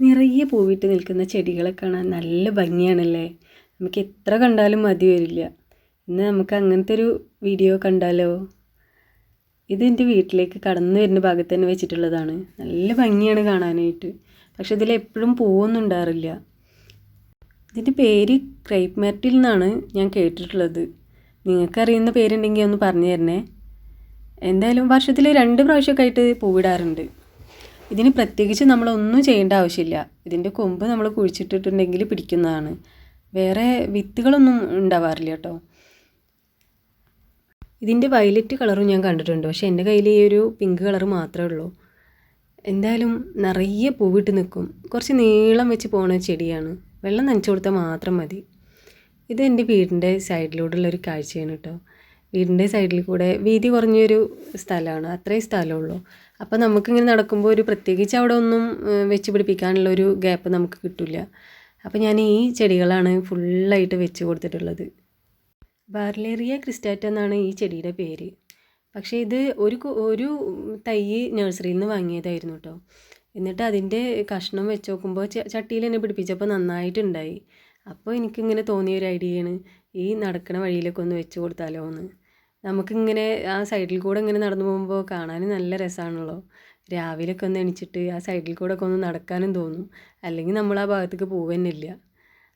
നിറയെ പൂവിട്ട് നിൽക്കുന്ന ചെടികളെ കാണാൻ നല്ല ഭംഗിയാണല്ലേ? നമുക്ക് എത്ര കണ്ടാലും മതി വരില്ല. ഇന്ന് നമുക്ക് അങ്ങനത്തെ ഒരു വീഡിയോ കണ്ടാലോ? ഇത് എന്റെ വീട്ടിലേക്ക് കടന്നു വരുന്ന ഭാഗത്ത് തന്നെ വെച്ചിട്ടുള്ളതാണ്. നല്ല ഭംഗിയാണ് കാണാനായിട്ട്. പക്ഷെ ഇതിൽ എപ്പോഴും പൂവൊന്നും ഉണ്ടാറില്ല ഇതിന്റെ പേര് ക്രൈപ്പ് മെറ്റിൽ എന്നാണ് ഞാൻ കേട്ടിട്ടുള്ളത്. നിങ്ങൾക്കറിയുന്ന പേരുണ്ടെങ്കിൽ ഒന്ന് പറഞ്ഞു തരണേ. എന്തായാലും വർഷത്തിൽ രണ്ട് പ്രാവശ്യമൊക്കെ ആയിട്ട് പൂവിടാറുണ്ട്. ഇതിന് പ്രത്യേകിച്ച് നമ്മളൊന്നും ചെയ്യേണ്ട ആവശ്യമില്ല. ഇതിന്റെ കൊമ്പ് നമ്മൾ കുഴിച്ചിട്ടിട്ടുണ്ടെങ്കിൽ പിടിക്കുന്നതാണ്. വേറെ വിത്തുകളൊന്നും ഉണ്ടാവാറില്ല കേട്ടോ. ഇതിന്റെ വയലറ്റ് കളറും ഞാൻ കണ്ടിട്ടുണ്ട്. പക്ഷേ എന്റെ കയ്യിൽ ഈ ഒരു പിങ്ക് കളർ മാത്രമേ ഉള്ളൂ. എന്തായാലും നിറയെ പൂവിട്ട് നിൽക്കും. കുറച്ച് നീളം വെച്ച് പോണ ചെടിയാണ്. വെള്ളം നനച്ചു കൊടുത്താൽ മാത്രം മതി. ഇത് എന്റെ വീടിന്റെ സൈഡിലൂടെയുള്ള ഒരു കാഴ്ചയാണ് കേട്ടോ. വീടിന്റെ സൈഡിൽ കൂടെ വീതി കുറഞ്ഞൊരു സ്ഥലമാണ്. അത്രയും സ്ഥലമുള്ളൂ. അപ്പോൾ നമുക്കിങ്ങനെ നടക്കുമ്പോൾ ഒരു പ്രത്യേകിച്ച് അവിടെ ഒന്നും വെച്ച് പിടിപ്പിക്കാനുള്ള ഒരു ഗ്യാപ്പ് നമുക്ക് കിട്ടില്ല. അപ്പോൾ ഞാൻ ഈ ചെടികളാണ് ഫുള്ളായിട്ട് വെച്ച് കൊടുത്തിട്ടുള്ളത്. ബാർലേറിയ ക്രിസ്റ്റാറ്റ എന്നാണ് ഈ ചെടിയുടെ പേര്. പക്ഷേ ഇത് ഒരു ഒരു തൈ നഴ്സറിയിൽ നിന്ന് വാങ്ങിയതായിരുന്നു കേട്ടോ. എന്നിട്ട് അതിന്റെ കഷ്ണം വെച്ച് നോക്കുമ്പോൾ ചട്ടിയിൽ തന്നെ പിടിപ്പിച്ചപ്പോൾ നന്നായിട്ടുണ്ടായി. അപ്പോൾ എനിക്കിങ്ങനെ തോന്നിയ ഒരു ഐഡിയയാണ് ഈ നടക്കണ വഴിയിലൊക്കെ ഒന്ന് വെച്ച് കൊടുത്താലോ എന്ന്. നമുക്കിങ്ങനെ ആ സൈഡിൽ കൂടെ ഇങ്ങനെ നടന്നു പോകുമ്പോൾ കാണാനും നല്ല രസമാണല്ലോ രാവിലെയൊക്കെ ഒന്ന് എണിച്ചിട്ട് ആ സൈഡിൽ കൂടെ ഒക്കെ ഒന്ന് നടക്കാനും തോന്നും. അല്ലെങ്കിൽ നമ്മൾ ആ ഭാഗത്തേക്ക് പോവുന്നില്ല.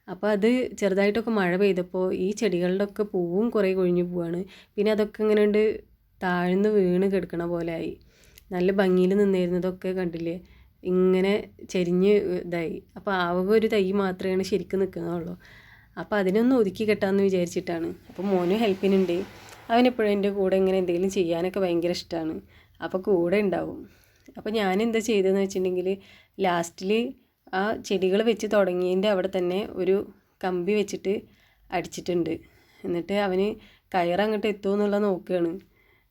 അപ്പോൾ അത് ചെറുതായിട്ടൊക്കെ മഴ പെയ്തപ്പോൾ ഈ ചെടികളുടെ ഒക്കെ പൂവും കുറേ കൊഴിഞ്ഞു പോവാണ്. പിന്നെ അതൊക്കെ ഇങ്ങനെ ഉണ്ട് താഴ്ന്ന് വീണ് കിടക്കണ പോലെ ആയി. നല്ല ഭംഗിയിൽ നിന്നിരുന്നതൊക്കെ കണ്ടില്ലേ? ഇങ്ങനെ ചെരിഞ്ഞ് ഇതായി. അപ്പോൾ ആവുക ഒരു തൈ മാത്രമാണ് ശരിക്കും നിൽക്കുന്നുള്ളൂ അപ്പോൾ അതിനൊന്ന് ഒതുക്കി കെട്ടാമെന്ന് വിചാരിച്ചിട്ടാണ്. അപ്പോൾ മോനും ഹെൽപ്പിനുണ്ട് അവനെപ്പോഴും എന്റെ കൂടെ ഇങ്ങനെ എന്തെങ്കിലും ചെയ്യാനൊക്കെ ഭയങ്കര ഇഷ്ടമാണ് അപ്പോൾ കൂടെ ഉണ്ടാവും. അപ്പോൾ ഞാൻ എന്താ ചെയ്തതെന്ന് വെച്ചിട്ടുണ്ടെങ്കിൽ ലാസ്റ്റിൽ ആ ചെടികൾ വെച്ച് തുടങ്ങിയതിന്റെ അവിടെ തന്നെ ഒരു കമ്പി വെച്ചിട്ട് അടിച്ചിട്ടുണ്ട്. എന്നിട്ട് അവന് കയറങ്ങോട്ട് എത്തുമോ എന്നുള്ള നോക്കുകയാണ്.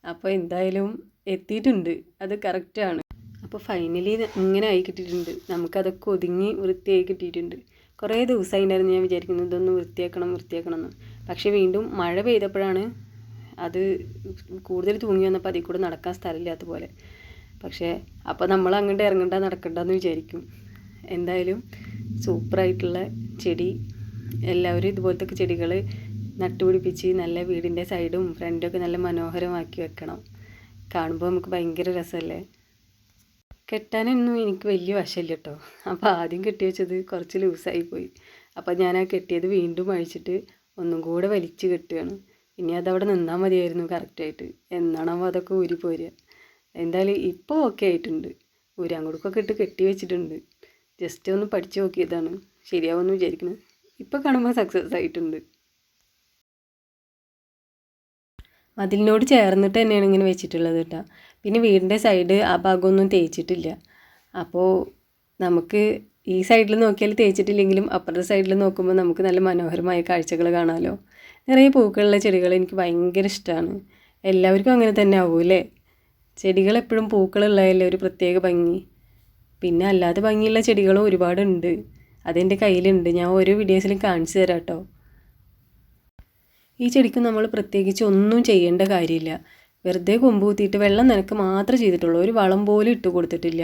അപ്പോൾ എന്തായാലും എത്തിയിട്ടുണ്ട്. അത് കറക്റ്റാണ് അപ്പോൾ ഫൈനലി ഇങ്ങനെ ആയി കിട്ടിയിട്ടുണ്ട്. നമുക്കതൊക്കെ ഒതുങ്ങി വൃത്തിയായി കിട്ടിയിട്ടുണ്ട്. കുറേ ദിവസമായിട്ടുണ്ടായിരുന്നു ഞാൻ വിചാരിക്കുന്നത് ഇതൊന്ന് വൃത്തിയാക്കണം വൃത്തിയാക്കണം എന്ന്. പക്ഷേ വീണ്ടും മഴ പെയ്തപ്പോഴാണ് അത് കൂടുതൽ തൂങ്ങി വന്നപ്പോൾ അതിൽ കൂടെ നടക്കാൻ സ്ഥലമില്ലാത്ത പോലെ. പക്ഷേ അപ്പോൾ നമ്മൾ അങ്ങോട്ട് ഇറങ്ങണ്ട നടക്കണ്ടെന്ന് വിചാരിക്കും. എന്തായാലും സൂപ്പറായിട്ടുള്ള ചെടി എല്ലാവരും ഇതുപോലത്തെ ചെടികൾ നട്ടുപിടിപ്പിച്ച് നല്ല വീടിന്റെ സൈഡും ഫ്രണ്ടൊക്കെ നല്ല മനോഹരമാക്കി വെക്കണം. കാണുമ്പോൾ നമുക്ക് ഭയങ്കര രസമല്ലേ കെട്ടാനൊന്നും എനിക്ക് വലിയ വശമില്ല കേട്ടോ. അപ്പോൾ ആദ്യം കെട്ടി വെച്ചത് കുറച്ച് ലൂസായി പോയി. അപ്പോൾ ഞാൻ ആ കെട്ടിയത് വീണ്ടും അഴിച്ചിട്ട് ഒന്നും കൂടെ വലിച്ച് കെട്ടുകയാണ്. ഇനി അതവിടെ നിന്നാൽ മതിയായിരുന്നു കറക്റ്റായിട്ട് എന്നാണോ അതൊക്കെ ഊരി പോരുക. എന്തായാലും ഇപ്പോൾ ഓക്കെ ആയിട്ടുണ്ട്. ഊരാങ്കൊടുക്കൊക്കെ ഇട്ട് കെട്ടി വെച്ചിട്ടുണ്ട്. ജസ്റ്റ് ഒന്ന് പഠിച്ചു നോക്കിയതാണ്. ശരിയാവുമെന്ന് വിചാരിക്കുന്നത് ഇപ്പോൾ കാണുമ്പോൾ സക്സസ് ആയിട്ടുണ്ട്. മതിലിനോട് ചേർന്നിട്ട് തന്നെയാണ് ഇങ്ങനെ വെച്ചിട്ടുള്ളത് കേട്ടോ. പിന്നെ വീടിന്റെ സൈഡ് ആ ഭാഗമൊന്നും തേച്ചിട്ടില്ല. അപ്പോൾ നമുക്ക് ഈ സൈഡിൽ നോക്കിയാൽ തേച്ചിട്ടില്ലെങ്കിലും അപ്പുറത്തെ സൈഡിൽ നോക്കുമ്പോൾ നമുക്ക് നല്ല മനോഹരമായ കാഴ്ചകൾ കാണാമല്ലോ നിറയെ പൂക്കളുള്ള ചെടികൾ എനിക്ക് ഭയങ്കര ഇഷ്ടമാണ്. എല്ലാവർക്കും അങ്ങനെ തന്നെ ആവൂല്ലേ ചെടികൾ എപ്പോഴും പൂക്കളുള്ളതല്ലേ ഒരു പ്രത്യേക ഭംഗി. പിന്നെ അല്ലാതെ ഭംഗിയുള്ള ചെടികളും ഒരുപാടുണ്ട്. അതെന്റെ കയ്യിലുണ്ട്. ഞാൻ ഓരോ വീഡിയോസിലും കാണിച്ചു തരാം കേട്ടോ. ഈ ചെടിക്ക് നമ്മൾ പ്രത്യേകിച്ച് ഒന്നും ചെയ്യേണ്ട കാര്യമില്ല. വെറുതെ കൊമ്പ് കുത്തിയിട്ട് വെള്ളം നനക്ക് മാത്രമേ ചെയ്തിട്ടുള്ളൂ. ഒരു വളം പോലും ഇട്ട് കൊടുത്തിട്ടില്ല.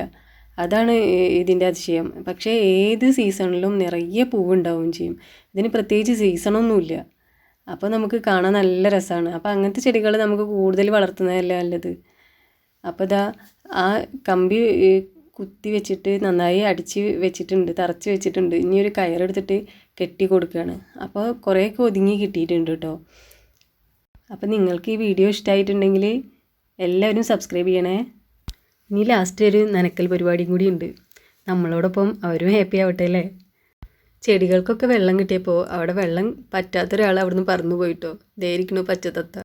അതാണ് ഇതിന്റെ അതിശയം. പക്ഷേ ഏത് സീസണിലും നിറയെ പൂവുണ്ടാവുകയും ചെയ്യും. ഇതിന് പ്രത്യേകിച്ച് സീസണൊന്നുമില്ല. അപ്പോൾ നമുക്ക് കാണാൻ നല്ല രസമാണ്. അപ്പോൾ അങ്ങനത്തെ ചെടികൾ നമുക്ക് കൂടുതൽ വളർത്തുന്നതല്ലേ നല്ലത്? അപ്പോൾ ഇതാ ആ കമ്പി കുത്തി വെച്ചിട്ട് നന്നായി അടിച്ച് വെച്ചിട്ടുണ്ട് തറച്ച് വെച്ചിട്ടുണ്ട്. ഇനി ഒരു കയറെടുത്തിട്ട് കെട്ടി കൊടുക്കുകയാണ്. അപ്പോൾ കുറേയൊക്കെ ഒതുങ്ങി കിട്ടിയിട്ടുണ്ട് കേട്ടോ. അപ്പോൾ നിങ്ങൾക്ക് ഈ വീഡിയോ ഇഷ്ടമായിട്ടുണ്ടെങ്കിൽ എല്ലാവരും സബ്സ്ക്രൈബ് ചെയ്യണേ. ഇനി ലാസ്റ്റ് ഒരു നനക്കൽ പരിപാടിയും കൂടി ഉണ്ട്. നമ്മളോടൊപ്പം അവരും ഹാപ്പി ആവട്ടെ അല്ലേ? ചെടികൾക്കൊക്കെ വെള്ളം കിട്ടിയപ്പോൾ അവിടെ വെള്ളം പറ്റാത്ത ഒരാൾ അവിടുന്ന് പറന്നു പോയിട്ടോ. ദേരിക്കണോ പച്ചത്തത്ത.